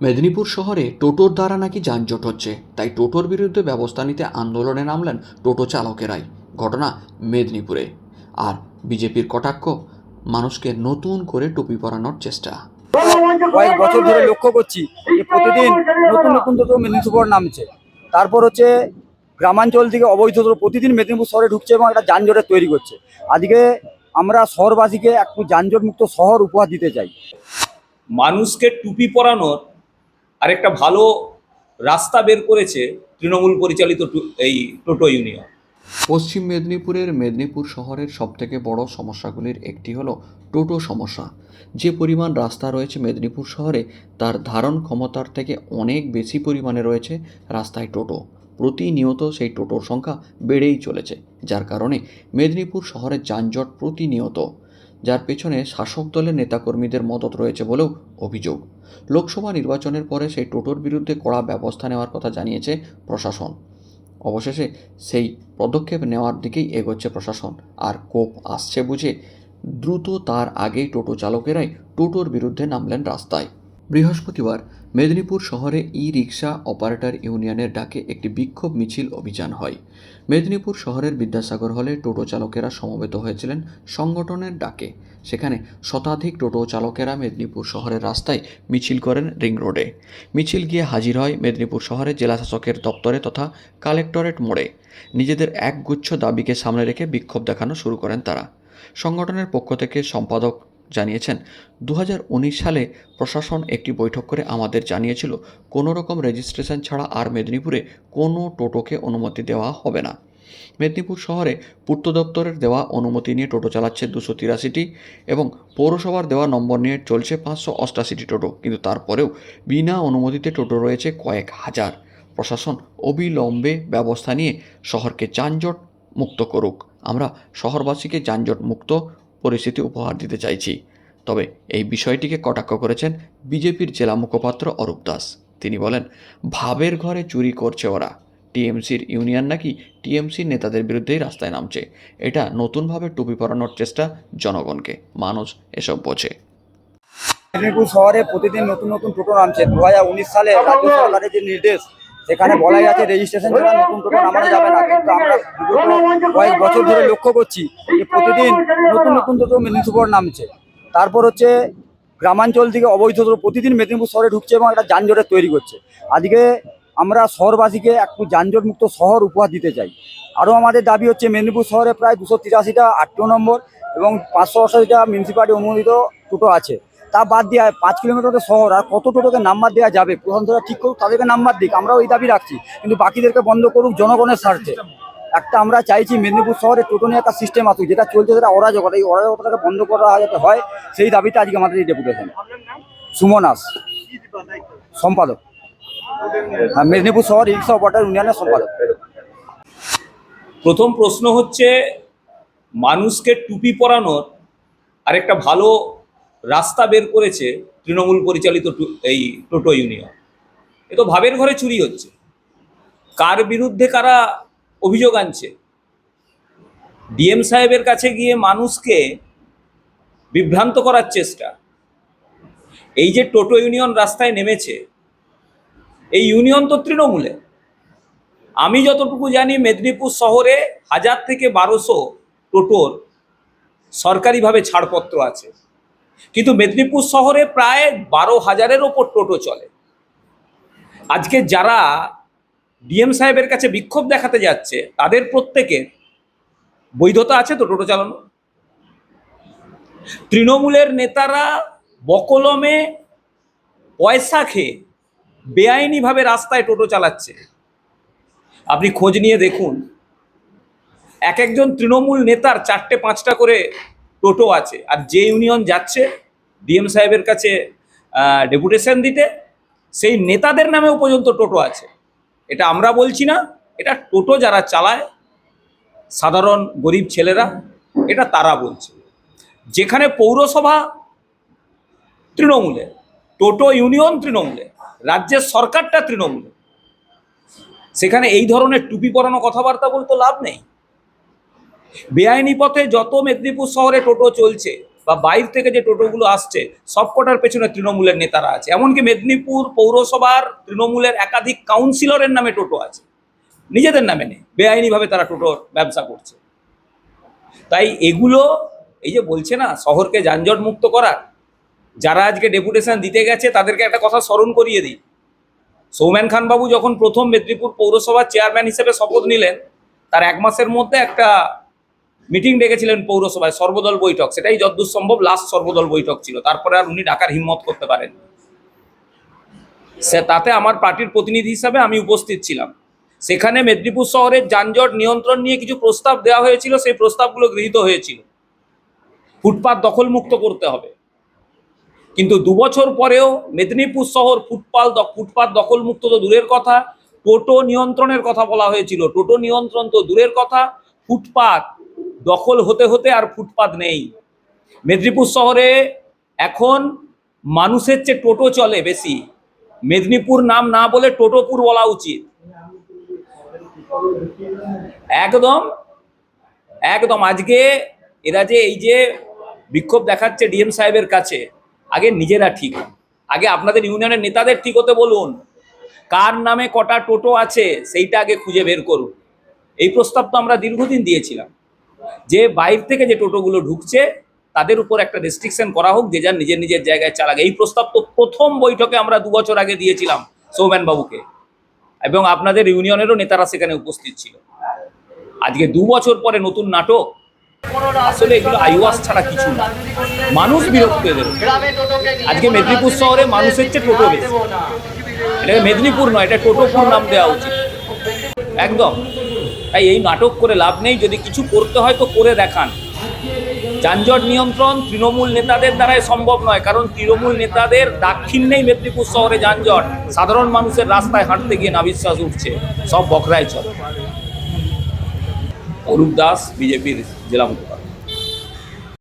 মেদিনীপুর শহরে টোটোর দ্বারা নাকি যানজট হচ্ছে তাই টোটোর বিরুদ্ধে ব্যবস্থা নিতে আন্দোলনে নামলেন টোটো চালকেরাই। ঘটনা মেদিনীপুরে। আর বিজেপির কটাক্ষ মানুষকে নতুন করে টুপি পরানোর চেষ্টা। কয়েক বছর ধরে লক্ষ্য করছি যে প্রতিদিন নতুন নতুন টোটো মেদিনীপুর নামছে। তারপর হচ্ছে গ্রামাঞ্চল থেকে অবৈধ প্রতিদিন মেদিনীপুর শহরে ঢুকছে এবং একটা যানজটের তৈরি করছে। আজকে আমরা শহরবাসীকে একটু যানজট মুক্ত শহর উপহার দিতে চাই। মানুষকে টুপি পরানোর আরেকটা ভালো রাস্তা বের করেছে তৃণমূল পরিচালিত এই টোটো ইউনিয়ন। পশ্চিম মেদিনীপুরের মেদিনীপুর শহরের সবথেকে বড় সমস্যাগুলির একটি হলো টোটো সমস্যা। যে পরিমাণ রাস্তা রয়েছে মেদিনীপুর শহরে, তার ধারণ ক্ষমতার থেকে অনেক বেশি পরিমাণে রয়েছে রাস্তায় টোটো। প্রতিনিয়ত সেই টোটোর সংখ্যা বেড়েই চলেছে, যার কারণে মেদিনীপুর শহরের যানজট প্রতিনিয়ত যার পেছনে শাসক দলের নেতাকর্মীদের মদত রয়েছে বলেও অভিযোগ। লোকসভা নির্বাচনের পরে সেই টোটোর বিরুদ্ধে কড়া ব্যবস্থা নেওয়ার কথা জানিয়েছে প্রশাসন। অবশেষে সেই পদক্ষেপ নেওয়ার দিকেই এগোচ্ছে প্রশাসন। আর কোপ আসছে বুঝে দ্রুত তার আগেই টোটো চালকেরাই টোটোর বিরুদ্ধে নামলেন রাস্তায়। বৃহস্পতিবার মেদিনীপুর শহরে ই রিক্সা অপারেটর ইউনিয়নের ডাকে একটি বিক্ষোভ মিছিল অভিযান হয়। মেদিনীপুর শহরের বিদ্যাসাগর হলে টোটো চালকেরা সমবেত হয়েছিলেন সংগঠনের ডাকে। সেখানে শতাধিক টোটো চালকেরা মেদিনীপুর শহরের রাস্তায় মিছিল করেন রিং রোডে। মিছিল গিয়ে হাজির হয় মেদিনীপুর শহরে জেলাশাসকের দপ্তরে তথা কালেক্টরেট মোড়ে। নিজেদের একগুচ্ছ দাবিকে সামনে রেখে বিক্ষোভ দেখানো শুরু করেন তারা। সংগঠনের পক্ষ থেকে সম্পাদক জানিয়েছেন। দু হাজার উনিশ সালে প্রশাসন একটি বৈঠক করে আমাদের জানিয়েছিল, কোনো রকম রেজিস্ট্রেশন ছাড়া আর মেদিনীপুরে কোনো টোটোকে অনুমতি দেওয়া হবে না। মেদিনীপুর শহরে পূর্ত দপ্তরের দেওয়া অনুমতি নিয়ে টোটো চালাচ্ছে দুশো তিরাশিটি এবং পৌরসভার দেওয়া নম্বর নিয়ে চলছে পাঁচশো অষ্টাশিটি টোটো। কিন্তু তারপরেও বিনা অনুমতিতে টোটো রয়েছে কয়েক হাজার। প্রশাসন অবিলম্বে ব্যবস্থা নিয়ে শহরকে যানজট মুক্ত করুক। আমরা শহরবাসীকে যানজট মুক্ত পরিস্থিতি উপহার দিতে চাইছি। তবে এই বিষয়টিকে কটাক্ষ করেছেন বিজেপির জেলা মুখপাত্র অরূপ দাস। তিনি বলেন, ভাবের ঘরে চুরি করছে ওরা। টিএমসির ইউনিয়ন নাকি টিএমসির নেতাদের বিরুদ্ধেই রাস্তায় নামছে। এটা নতুনভাবে টুপি পরানোর চেষ্টা জনগণকে। মানুষ এসব বোঝে। মেদিনীপুর শহরে প্রতিদিন নতুন নতুন টোটো নামছে। দু সালে রাজ্য সরকারের যে নির্দেশ সেখানে বলাই আছে রেজিস্ট্রেশন ছাড়া নতুন টোটো নামানো যাবে না। কিন্তু আমরা কয়েক বছর ধরে লক্ষ্য করছি যে প্রতিদিন নতুন নতুন টোটো মেদিনীপুর নামছে। তারপর হচ্ছে গ্রামাঞ্চল থেকে অবৈধ প্রতিদিন মেদিনীপুর শহরে ঢুকছে এবং একটা যানজটের তৈরি করছে। আজকে আমরা শহরবাসীকে একটু যানজট মুক্ত শহর উপহার দিতে চাই। আরও আমাদের দাবি হচ্ছে মেদিনীপুর শহরে প্রায় দুশো তিরাশিটা আটটো নম্বর এবং পাঁচশো অষ্টাশিটা মিউনিসিপালিটি অনুমোদিত টোটো আছে। তা বাদ দিয়ে পাঁচ কিলোমিটারের শহর, আর কত টোটোকে নাম্বার দেওয়া যাবে? প্রধান তারা ঠিক করুক, তাদেরকে নাম্বার দিক, আমরাও এই দাবি রাখছি। কিন্তু বাকিদেরকে বন্ধ করুক জনগণের স্বার্থে। একটা আমরা চাইছি মেদিনীপুর শহরে টোটো নিয়ে একটা সিস্টেম আসুক, যেটা চলছে সেটা অরাজকতা। এই অরাজকতাকে বন্ধ করা যাতে হয়, সেই দাবিতে আজকে আমাদের এই ডেপুটেশন সুমনাস সম্পাদক। মেদিনীপুর শহর রিক্সা অপারেটর ইউনিয়নের সম্পাদক। প্রথম প্রশ্ন হচ্ছে, মানুষকে টুপি পরানোর আরেকটা ভালো রাস্তা বের করেছে তৃণমূল পরিচালিত এই টোটো ইউনিয়ন। এ তো ভাবের ঘরে চুরি হচ্ছে। কার বিরুদ্ধে কারা অভিযোগ আনছে? ডিএম সাহেবের কাছে গিয়ে মানুষকে বিভ্রান্ত করার চেষ্টা। এই যে টোটো ইউনিয়ন রাস্তায় নেমেছে, এই ইউনিয়ন তো তৃণমূলে। আমি যতটুকু জানি, মেদিনীপুর শহরে হাজার থেকে বারোশো টোটোর সরকারিভাবে ছাড়পত্র আছে। কিন্তু মেদিনীপুর শহরে প্রায় বারো হাজারের ওপর টোটো চলে। আজকে যারা ডিএম সাহেবের কাছে বিক্ষোভ দেখাতে যাচ্ছে, তাদের প্রত্যেকের বৈধতা আছে তো টোটো চালানো? তৃণমূলের নেতারা বকলমে পয়সা খেয়ে বেআইনিভাবে রাস্তায় টোটো চালাচ্ছে। আপনি খোঁজ নিয়ে দেখুন, এক একজন তৃণমূল নেতার চারটে পাঁচটা করে টোটো আছে। আর যে ইউনিয়ন যাচ্ছে, ডিএম সাহেবের কাছে ডেপুটেশন দিতে, সেই নেতাদের নামেও পর্যন্ত টোটো আছে। এটা আমরা বলছি না, এটা টোটো যারা চালায়, সাধারণ গরিব ছেলেরা, এটা তারা বলছে। যেখানে পৌরসভা, তৃণমূলে, টোটো ইউনিয়ন তৃণমূলে, রাজ্যের সরকারটা তৃণমূলে, সেখানে এই ধরনের টুপি পরানো কথাবার্তা বলতে লাভ নেই। বেআইনি পথে যত মেদিনীপুর শহরে টোটো চলছে বা বাইরে থেকে যে টোটোগুলো আসছে, সবকটার পেছনে তৃণমূলের নেতারা আছে। এমনকি মেদিনীপুর পৌরসভার তৃণমূলের একাধিক কাউন্সিলরের নামে টোটো আছে। নিজেদের নামে নেই, বেআইনিভাবে তারা টোটোর ব্যবসা করছে। তাই এগুলো, এই যে বলছে না, শহরকে যানজট মুক্ত করার, যারা আজকে ডেপুটেশন দিতে গেছে, তাদেরকে একটা কথা স্মরণ করিয়ে দিই। সৌমেন খান বাবু যখন প্রথম মেদিনীপুর পৌরসভার চেয়ারম্যান হিসেবে শপথ নিলেন, তার এক মাসের মধ্যে একটা মিটিং ডেকেছিলেন পৌরসভায় সর্বদল বৈঠক, সেটাই যদ্দূর সম্ভব লাস্ট সর্বদল বৈঠক ছিল। তারপরে আর উনি ডাকার হিম্মত করতে পারেন। সে তাতে আমার পার্টির প্রতিনিধি হিসাবে আমি উপস্থিত ছিলাম। সেখানে মেদিনীপুর শহরের যানজট নিয়ন্ত্রণ নিয়ে কিছু প্রস্তাব দেওয়া হয়েছিল, সেই প্রস্তাবগুলো গৃহীত হয়েছিল। ফুটপাত দখলমুক্ত করতে হবে। কিন্তু দু বছর পরেও মেদিনীপুর শহর ফুটপাল ফুটপাত দখলমুক্ত তো দূরের কথা, টোটো নিয়ন্ত্রণের কথা বলা হয়েছিল। টোটো নিয়ন্ত্রণ তো দূরের কথা, ফুটপাত দখল হতে হতে আর ফুটপাত নেই। মেদিনীপুর শহরে এখন মানুষের চেয়ে টোটো চলে বেশি। মেদিনীপুর নাম না বলে টোটোপুর বলা উচিত। একদম একদম। আজকে এরা যে এই যে বিক্ষোভ দেখাচ্ছে ডিএম সাহেবের কাছে, আগে নিজেরা ঠিক। আগে আপনাদের ইউনিয়নের নেতাদের ঠিক হতে বলুন, কার নামে কটা টোটো আছে সেইটা আগে খুঁজে বের করুন। এই প্রস্তাব তো আমরা দীর্ঘদিন দিয়েছিলাম। যে বাইরে থেকে যে টোটোগুলো ঢুকছে, তাদের উপর একটা রেস্ট্রিকশন করা হোক, যে যার নিজের নিজের জায়গায় চালাক। এই প্রস্তাব তো প্রথম বৈঠকে আমরা দু বছর আগে দিয়েছিলাম সৌমেন বাবুকে। এবং আপনাদের ইউনিয়নেরও নেতারা সেখানে উপস্থিত ছিল। আজকে দু বছর পরে নতুন নাটক। আসলে এগুলো আইওয়াস ছাড়া কিছু না। মানুষ বিরক্ত এদের। আজকে মেদিনীপুর শহরে মানুষের চেয়ে টোটো বেশি। এটাকে মেদিনীপুর নয়, এটা টোটোপুর নাম দেওয়া উচিত। একদম। তাই এই নাটক করে লাভ নেই, যদি কিছু করতে হয় তো করে দেখান। যানজট নিয়ন্ত্রণ তৃণমূল নেতাদের দ্বারাই সম্ভব নয়, কারণ তৃণমূল নেতাদের দাক্ষিণ্যেই মেদিনীপুর শহরে যানজট। সাধারণ মানুষের রাস্তায় হাঁটতে গিয়ে নাবিশ্বাস উঠছে, সব বকরাই চলে। অরূপ দাস, বিজেপির জেলা